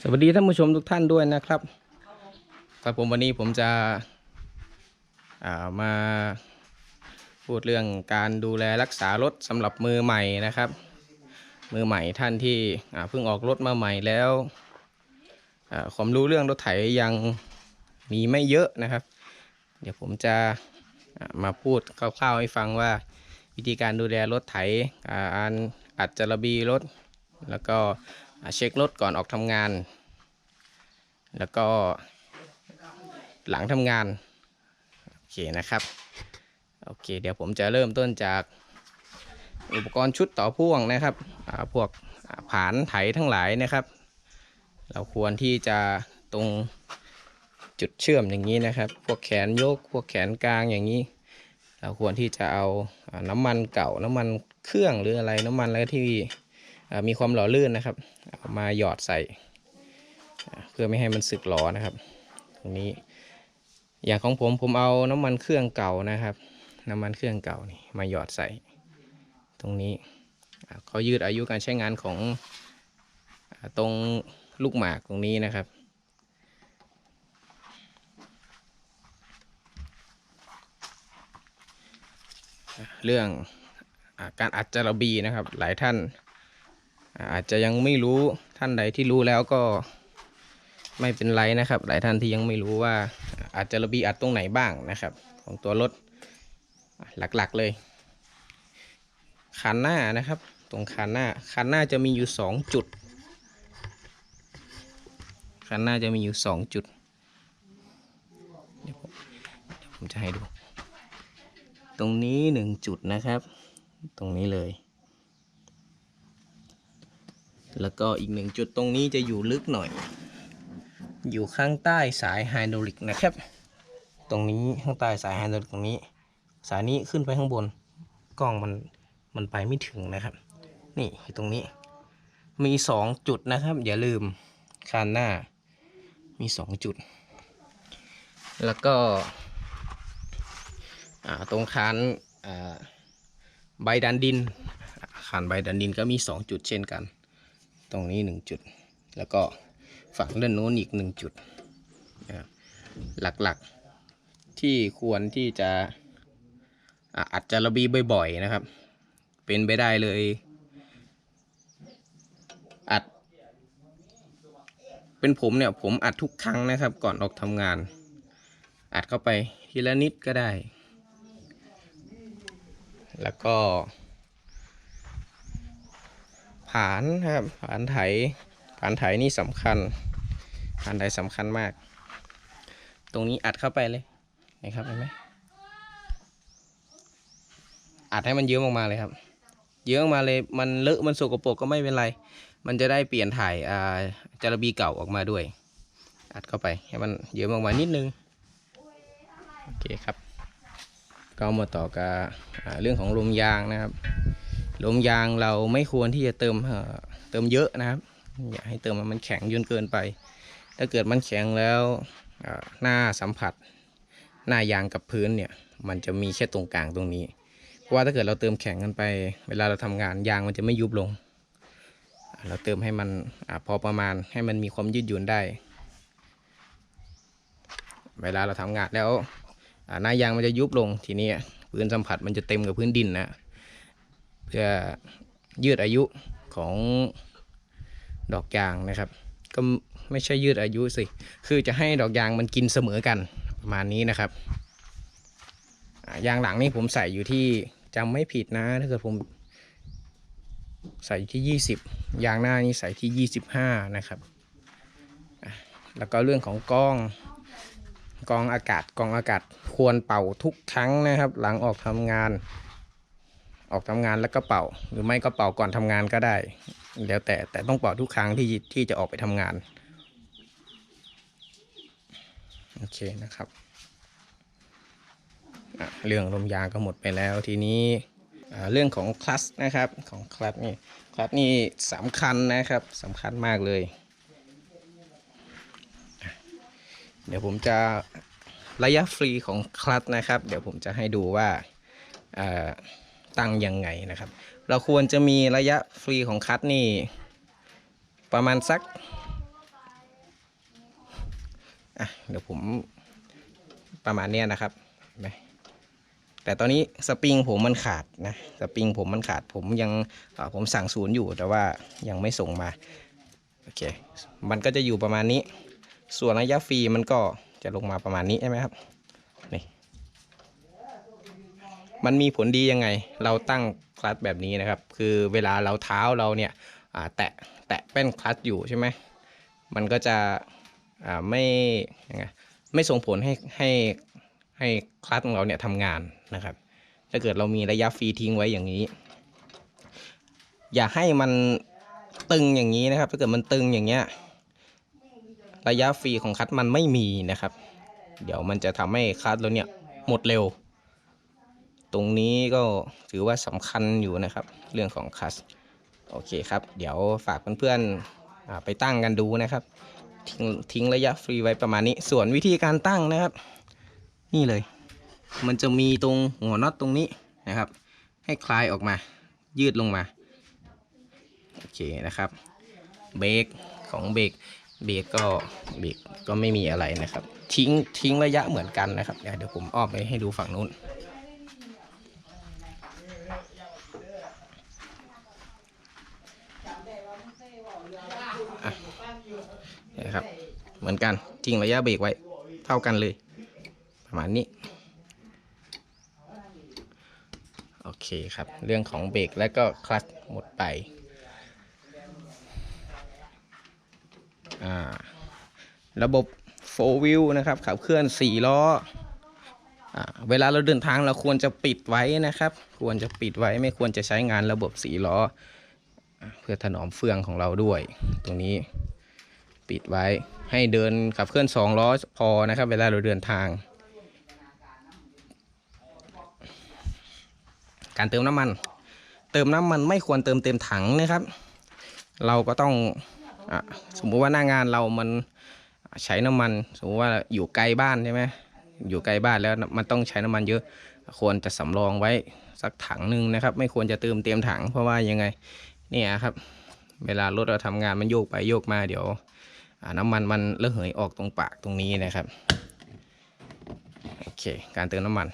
สวัสดีท่านผู้ชมทุกท่านด้วยนะครับ ครับผมวันนี้ผมจะามาพูดเรื่องการดูแลรักษารถสำหรับมือใหม่นะครับ มือใหม่ท่านที่เพิ่งออกรถมาใหม่แล้วความรู้เรื่องรถไถยังมีไม่เยอะนะครับ เดี๋ยวผมจะามาพูดคร่าวๆให้ฟังว่า วิธีการดูแลรถไถการอัดจระบีรถ แล้วก็ เช็ครถก่อนออกทำงาน แล้วก็หลังทำงาน โอเคนะครับ โอเค เดี๋ยวผมจะเริ่มต้นจากอุปกรณ์ชุดต่อพ่วงนะครับพวกอ่าผานไถทั้งหลายนะครับ เราควรที่จะตรงจุดเชื่อมอย่างนี้นะครับ พวกแขนยก พวกแขนกลางอย่างนี้ เราควรที่จะเอาน้ำมันเก่าน้ำมันเครื่องหรืออะไรน้ำมันอะไรที่ มีความหล่อลื่นนะครับเอามาหยอดใส่เพื่อไม่ให้มันสึกหลอนะครับ ตรงนี้ อย่างของผมผมเอาน้ำมันเครื่องเก่านะครับ น้ำมันเครื่องเก่านี่มาหยอดใส่ ตรงนี้เขายืดอายุการใช้งานของตรงลูกหมากตรงนี้นะครับ เรื่องอการอัดจระบีนะครับ หลายท่าน อาจจะยังไม่รู้ท่านใดที่รู้แล้วก็ไม่เป็นไรนะครับ หลายท่านที่ยังไม่รู้ว่าอัดจะระบีอัดตรงไหนบ้างนะครับ ของตัวรถหลักๆเลยคันหน้านะครับ ตรงคันหน้าคันหน้าจะมีอยู่สองจุดคันหน้าจะมีอยู่สองจุดเดี๋ยวผมเดี๋ยวผมจะให้ดู ตรงนี้หนึ่งจุดนะครับ ตรงนี้เลย แล้วก็อีกหนึ่งจุดตรงนี้จะอยู่ลึกหน่อย อยู่ข้างใต้สายไฮดรอลิกนะครับ ตรงนี้ข้างใต้สายไฮดรอลิกตรงนี้ สายนี้ขึ้นไปข้างบนกล้องมันมันไปไม่ถึงนะครับ นี่ตรงนี้ มีสองจุดนะครับ อย่าลืมคานหน้า มีสองจุด แล้วก็ตรงคานใบดันดินคานใบดันดินก็มี 2 จุดเช่นกัน ตรงนี้ 1 จุด แล้วก็ฝั่งด้านโน้นอีก 1 จุดนะครับหลักๆที่ควรที่จะอัดจระบีบ่อยๆนะครับ เป็นไปได้เลย อัด เป็นผมเนี่ยผมอัดทุกครั้งนะครับ ก่อนออกทำงาน อัดเข้าไปทีละนิดก็ได้ แล้วก็ ผานครับผานไถผานไถนี่สำคัญผานไถสำคัญมาก ตรงนี้อัดเข้าไปเลยนะครับเห็นไหมอัดให้มันเยอะออกมาเลยครับ เยอะออกมาเลยมันเลอะมันสกปรกก็ไม่เป็นไร มันจะได้เปลี่ยนถ่ายอ่าจระบีเก่าออกมาด้วย อัดเข้าไปให้มันเยอะออกมานิดนึงโอเคครับ ก็มาต่อกับเรื่องของลมยางนะครับ ลมยางเราไม่ควรที่จะเติมเติมเยอะนะครับ อย่าให้เติมมันแข็งจนเกินไป ถ้าเกิดมันแข็งแล้วหน้าสัมผัส หน้ายางกับพื้นเนี่ย มันจะมีแค่ตรงกลางตรงนี้เพราะว่าถ้าเกิดเราเติมแข็งกันไป เวลาเราทำงานยางมันจะไม่ยุบลง เราเติมให้มันอพอประมาณให้มันมีความยืดหยุ่นได้ เวลาเราทำงานแล้วหน้ายางมันจะยุบลงทีนี้พื้นสัมผัสมันจะเต็มกับพื้นดินนะ เพื่อยืดอายุของดอกยางนะครับ ก็ไม่ใช่ยืดอายุสิ คือจะให้ดอกยางมันกินเสมอกันประมาณนี้นะครับยางหลังนี่ผมใส่อยู่ที่จำไม่ผิดนะถ้าเกิดผมใส่อยู่ที่ 20 ยางหน้านี่ใส่ที่ 25 นะครับ แล้วก็เรื่องของกล้องกองอากาศกองอากาศควรเป่าทุกครั้งนะครับ หลังออกทำงาน ออกทำงานแล้วก็เป่า หรือไม่ก็เป่าก่อนทำงานก็ได้ แล้วแต่แต่ต้องเป่าทุกครั้งที่ที่จะออกไปทำงานโอเคนะครับเรื่องลมยางก็หมดไปแล้วทีนี้เรื่องของคลัสนะครับของคลัสนี่คลัสนี่สำคัญนะครับสำคัญมากเลย เดี๋ยวผมจะระยะฟรีของคลัตช์นะครับ เดี๋ยวผมจะให้ดูว่า ตั้งยังไงนะครับ เราควรจะมีระยะฟรีของคัตนี่ ประมาณสักอะเดี๋ยวผมประมาณเนี้ยนะครับไหมแต่ตอนนี้สปริงผมมันขาดนะสปริงผมมันขาดผมยังผมสั่งศูนย์อยู่แต่ว่ายังไม่ส่งมาโอเคมันก็จะอยู่ประมาณนี้ ส่วนระยะฟรีมันก็จะลงมาประมาณนี้ใช่ไหมครับนี่ มันมีผลดียังไง เราตั้งคลัตช์แบบนี้นะครับ คือเวลาเราเท้าเราเนี่ยแตะแตะแป้นคลัตช์อยู่ใช่ไหมมันก็จะไม่ยังไงไม่ส่งผลให้ให้ให้คลัตช์ของเราเนี่ยทำงานนะครับ ถ้าเกิดเรามีระยะฟรีทิ้งไว้อย่างนี้ อย่าให้มันตึงอย่างนี้นะครับ ถ้าเกิดมันตึงอย่างเงี้ยระยะฟรีของคัดมันไม่มีนะครับ เดี๋ยวมันจะทำให้คัดเราเนี่ยหมดเร็ว ตรงนี้ก็ถือว่าสำคัญอยู่นะครับ เรื่องของคัสโอเคครับ เดี๋ยวฝากเพื่อนๆไปตั้งกันดูนะครับทิ้งทิ้งระยะฟรีไว้ประมาณนี้ ส่วนวิธีการตั้งนะครับ นี่เลย มันจะมีตรงหัวน็อตตรงนี้นะครับ ให้คลายออกมา ยืดลงมา โอเคนะครับ เบรกของเบรกเบรกก็เบรกก็ไม่มีอะไรนะครับ ทิ้งทิ้งระยะเหมือนกันนะครับ เดี๋ยวเดี๋ยวผมอ้อมไปให้ดูฝั่งนู้นอะเนี่ยครับเหมือนกันทิ้งระยะเบรกไว้เท่ากันเลย ประมาณนี้โอเคครับ เรื่องของเบรกและก็คลัตช์หมดไประบบ4 wheel นะครับ ขับเคลื่อน4ล้ออเวลาเราเดินทางเราควรจะปิดไว้นะครับ ควรจะปิดไว้ไม่ควรจะใช้งานระบบ4ล้อ เพื่อถนอมเฟืองของเราด้วย ตรงนี้ ปิดไว้ให้เดินขับเคลื่อน2ล้อพอนะครับ เวลาเราเดินทาง การเติมน้ำมัน เติมน้ำมันไม่ควรเติมเต็มถังนะครับ เราก็ต้องอสมมุติว่าหน้างานเรามันใช้น้ำมัน สมมติว่าอยู่ไกลบ้านใช่ไหมอยู่ไกลบ้านแล้วมันต้องใช้น้ำมันเยอะ ควรจะสำรองไว้สักถังหนึ่งนะครับ ไม่ควรจะเติมเต็มถังเพราะว่ายังไงเนี่ยครับ เวลารถเราทำงานมันโยกไปโยกมาเดี๋ยว น้ำมันมันระเหยออกตรงปากตรงนี้นะครับโอเค การเติมน้ำมัน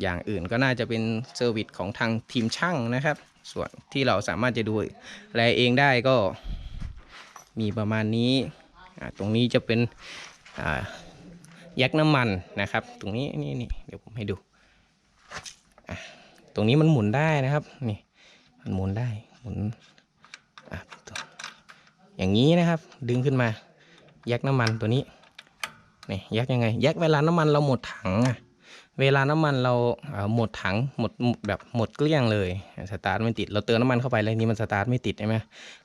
อย่างอื่นก็น่าจะเป็นเซอร์วิสของทางทีมช่างนะครับ ส่วนที่เราสามารถจะดูแลเองได้ก็มีประมาณนี้ตรงนี้จะเป็นอ่าแยกน้ำมันนะครับ ตรงนี้นี่นี่เดี๋ยวผมให้ดู ตรงนี้มันหมุนได้นะครับ นี่ มันหมุนได้ หมุน อย่างนี้นะครับ ดึงขึ้นมาแยกน้ำมันตัวนี้นี่แยกยังไงแยกเวลาน้ำมันเราหมดถังอะเวลาน้ำมันเราเหมดถังหมดแบบหมดเกลี้ยงเลยสตาร์ทไม่ติด เราเติมน้ำมันเข้าไปแล้วนี่มันสตาร์ทไม่ติดใช่ไหม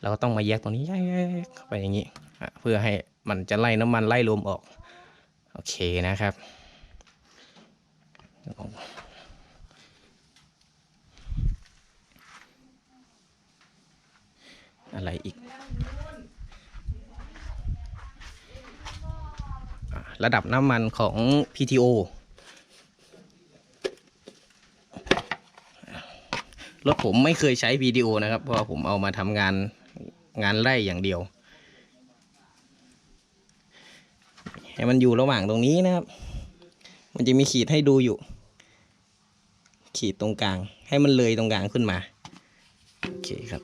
เราก็ต้องมาแยกตรงนี้แยกเข้าไปอย่างนี้เพื่อให้มันจะไล่น้ำมันไล่ลมออกโอเคนะครับ อะไรอีกอะ ระดับน้ำมันของ PTO รถผมไม่เคยใช้วิดีโอนะครับ เพราะผมเอามาทำงานงานไร่อย่างเดียว ให้มันอยู่ระหว่างตรงนี้นะครับ มันจะมีขีดให้ดูอยู่ ขีดตรงกลาง ให้มันเลยตรงกลางขึ้นมา โอเคครับ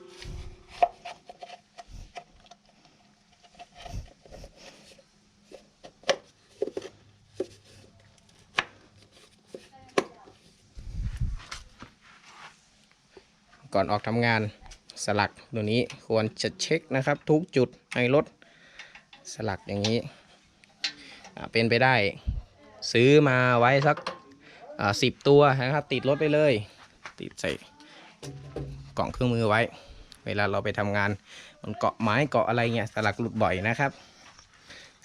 ก่อนออกทำงานสลักตัวนี้ควรจะเช็คนะครับ ทุกจุดในรถสลักอย่างนี้ เป็นไปได้ซื้อมาไว้สักสิบตัวนะครับ ติดรถไปเลย ติดใส่กล่องเครื่องมือไว้ เวลาเราไปทำงานมันเกาะไม้เกาะอะไรเงี้ยสลักหลุดบ่อยนะครับ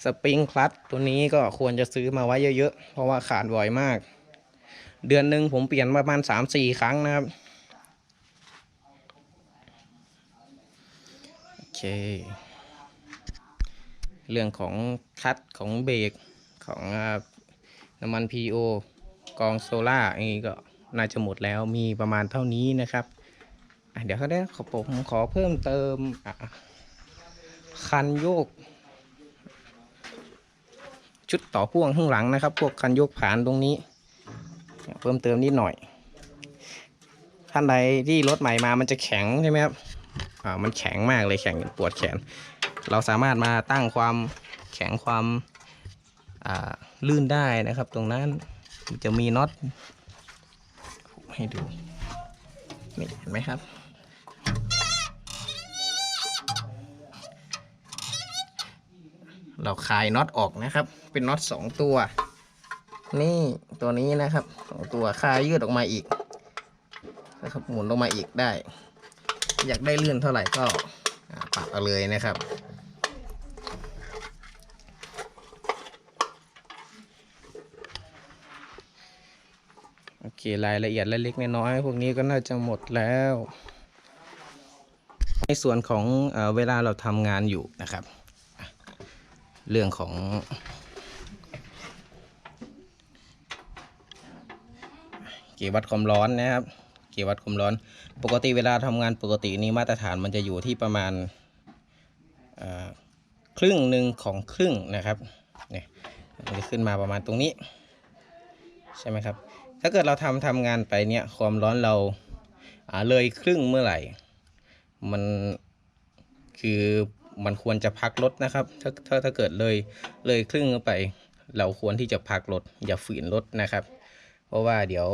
สปริงคลัตช์ตัวนี้ก็ควรจะซื้อมาไว้เยอะๆ เพราะว่าขาดบ่อยมาก เดือนหนึ่งผมเปลี่ยนประมาณ 3-4 ครั้งนะครับ โอ เค เรื่องของคัตของเบรกของน้ำมัน PO กองโซล่าอันนี้ก็น่าจะหมดแล้วมีประมาณเท่านี้นะครับเดี๋ยวเขาได้ขอผมขอเพิ่มเติมคันโยก ชุดต่อพ่วงข้างหลังนะครับ พวกคันโยกผ่านตรงนี้ เพิ่มเติมนิดหน่อยท่านใดที่รถใหม่มามันจะแข็งใช่ไหมครับ มันแข็งมากเลยแข็งปวดแขน เราสามารถมาตั้งความแข็งความลื่นได้นะครับ ตรงนั้นมันจะมีน็อตให้ดูนี่เห็นไหมครับเราคลายน็อตออกนะครับ เป็นน็อตสองตัว นี่ตัวนี้นะครับสองตัวคลายยืดออกมาอีกนะครับหมุนลงมาอีกได้ อยากได้ลื่นเท่าไหร่ก็ปรับเอาเลยนะครับ โอเครายละเอียดและเล็กน้อยพวกนี้ก็น่าจะหมดแล้ว ในส่วนของเอเวลาเราทำงานอยู่นะครับ เรื่องของเกี่วัดความร้อนนะครับ กี่ยววัดความร้อน ปกติเวลาทำงานปกตินี้มาตรฐานมันจะอยู่ที่ประมาณครึ่งหนึ่งของครึ่งนะครับเนี่ยมันจะขึ้นมาประมาณตรงนี้ ใช่ไหมครับ ถ้าเกิดเราทำทำงานไปเนี่ยความร้อนเราเลยครึ่งเมื่อไหร่ มันคือมันควรจะพักรถนะครับ ถ้าถ้าถ้าเกิดเลยเลยครึ่งไป เราควรที่จะพักรถอย่าฝืนรถนะครับ เพราะว่าเดี๋ยว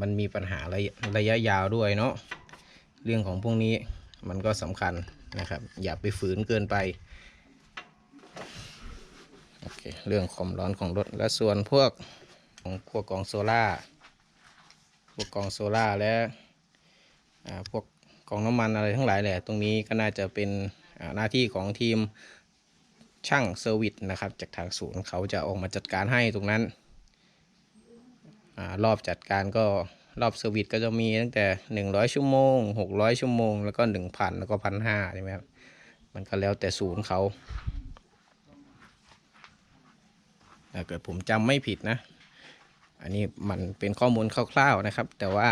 มันมีปัญหาระยะระยะยาวด้วยเนาะเรื่องของพวกนี้มันก็สำคัญนะครับ อย่าไปฝืนเกินไปโอเคเรื่องความร้อนของรถและส่วนพวกของพวกกองโซล่าพวกกองโซล่าและพวกกองน้ำมันอะไรทั้งหลายแหละตรงนี้ก็น่าจะเป็นหน้าที่ของทีมช่างเซอร์วิสนะครับ จากทางศูนย์เขาจะออกมาจัดการให้ตรงนั้น รอบจัดการก็รอบเซอร์วิสก็จะมีตั้งแต่ 100 ชั่วโมง 600 ชั่วโมง แล้วก็ 1,000 แล้วก็พันห้าใช่ไหมครับ มันก็แล้วแต่ศูนย์เขาถ้าเกิดผมจำไม่ผิดนะ อันนี้มันเป็นข้อมูลคร่าวๆนะครับ แต่ว่า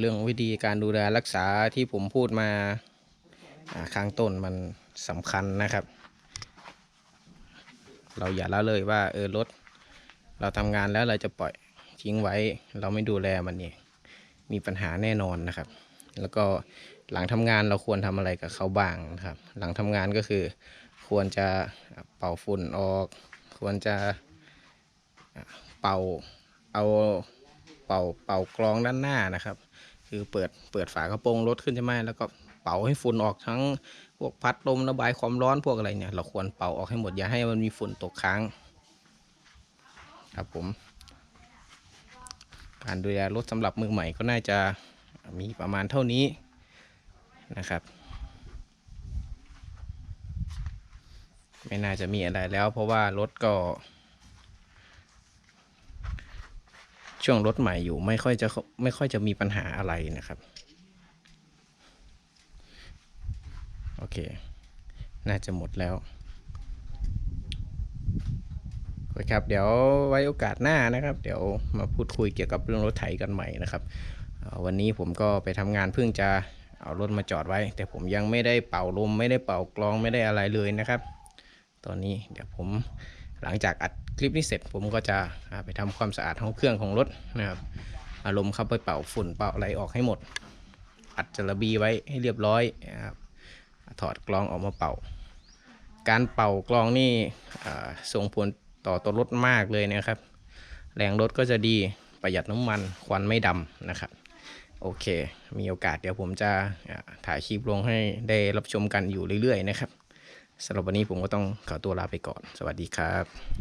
เรื่องวิธีการดูแลรักษาที่ผมพูดมาอ่าข้างต้นมันสำคัญนะครับ เราอย่าละเลยว่าเออรถ เราทำงานแล้วเราจะปล่อยทิ้งไว้ เราไม่ดูแลมันเนี่ยมีปัญหาแน่นอนนะครับ แล้วก็หลังทำงานเราควรทำอะไรกับเขาบ้างนะครับ หลังทำงานก็คือ ควรจะเป่าฝุ่นออก ควรจะเป่าเอาเป่าเป่ากรองด้านหน้านะครับ คือเปิดเปิดฝากระโปรงรถขึ้นใช่ไหมแล้วก็เป่าให้ฝุ่นออกทั้งพวกพัดลมระบายความร้อนพวกอะไรเนี่ย เราควรเป่าออกให้หมดอย่าให้มันมีฝุ่นตกค้าง ครับผม การดูแลรถสำหรับมือใหม่ก็น่าจะมีประมาณเท่านี้นะครับ ไม่น่าจะมีอะไรแล้วเพราะว่ารถก็ ช่วงรถใหม่อยู่ไม่ค่อยจะไม่ค่อยจะมีปัญหาอะไรนะครับ โอเค น่าจะหมดแล้ว โอเครับ เดี๋ยวไว้โอกาสหน้านะครับ เดี๋ยวมาพูดคุยเกี่ยวกับเรื่องรถไถกันใหม่นะครับ วันนี้ผมก็ไปทำงานเพิ่งจะเอารถมาจอดไว้ แต่ผมยังไม่ได้เป่าลม ไม่ได้เป่ากลองไม่ได้อะไรเลยนะครับ ตอนนี้เดี๋ยวผมหลังจากอัดคลิปนี้เสร็จผมก็จะไปทำความสะอาดห้องเครื่องของรถนะครับอารมณ์เข้าไปเป่าฝุ่นเป่าอะไรออกให้หมด อัดจระบีไว้ให้เรียบร้อยนะครับถอดกลองออกมาเป่า การเป่ากลองนี่ส่งผล ต่อตัวรถมากเลยนะครับ แรงรถก็จะดีประหยัดน้ำมันควันไม่ดำนะครับ โอเค มีโอกาสเดี๋ยวผมจะถ่ายคลิปลงให้ได้รับชมกันอยู่เรื่อยๆนะครับสำหรับวันนี้ผมก็ต้องขอตัวลาไปก่อน สวัสดีครับ